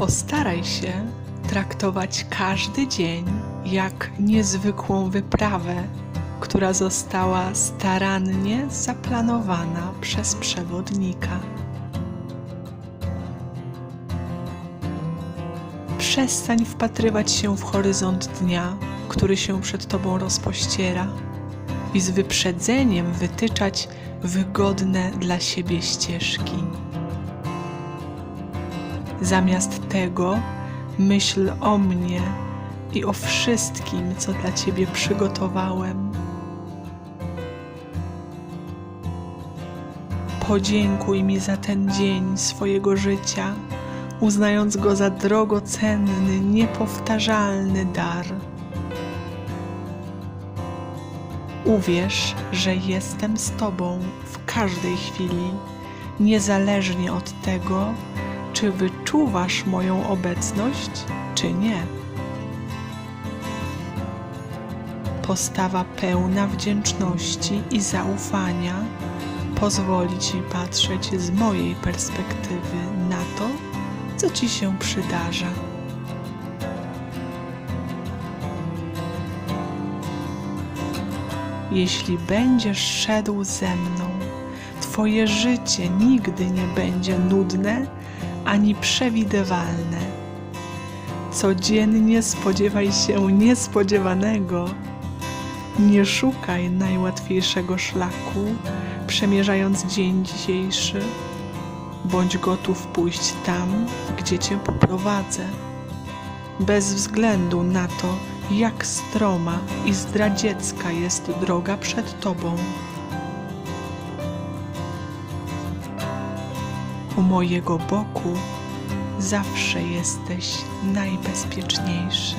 Postaraj się traktować każdy dzień jak niezwykłą wyprawę, która została starannie zaplanowana przez przewodnika. Przestań wpatrywać się w horyzont dnia, który się przed tobą rozpościera, i z wyprzedzeniem wytyczać wygodne dla siebie ścieżki. Zamiast tego myśl o mnie i o wszystkim, co dla ciebie przygotowałem. Podziękuj mi za ten dzień swojego życia, uznając go za drogocenny, niepowtarzalny dar. Uwierz, że jestem z Tobą w każdej chwili, niezależnie od tego, czy wyczuwasz moją obecność, czy nie. Postawa pełna wdzięczności i zaufania pozwoli Ci patrzeć z mojej perspektywy na to, co Ci się przydarza. Jeśli będziesz szedł ze mną, Twoje życie nigdy nie będzie nudne ani przewidywalne. Codziennie spodziewaj się niespodziewanego. Nie szukaj najłatwiejszego szlaku, przemierzając dzień dzisiejszy. Bądź gotów pójść tam, gdzie Cię poprowadzę. Bez względu na to, jak stroma i zdradziecka jest droga przed Tobą. U mojego boku zawsze jesteś najbezpieczniejszy.